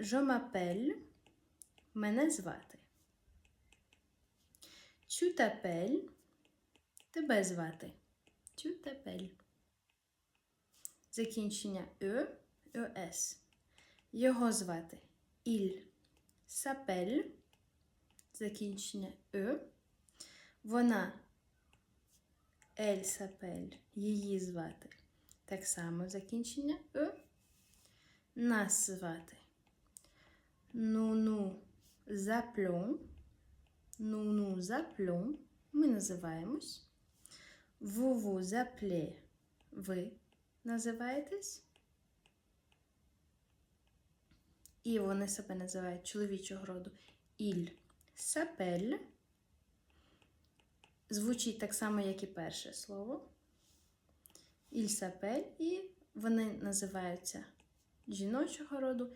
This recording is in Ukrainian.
Je. Мене звати. T'appelles. Тебе звати. T'appelles. Закінчення е, ес. Його звати. Il s'appelle. Закінчення е. Вона. Elle s'appelle. Її звати. Так само закінчення е. Нас звати. Nous nous appelons. Nous nous appelons. Ми називаємось. Vous vous appelez. Ви називаєтесь. І вони себе називають чоловічого роду. Il s'appelle. Звучить так само, як і перше слово. Il s'appelle. І вони називаються жіночого роду.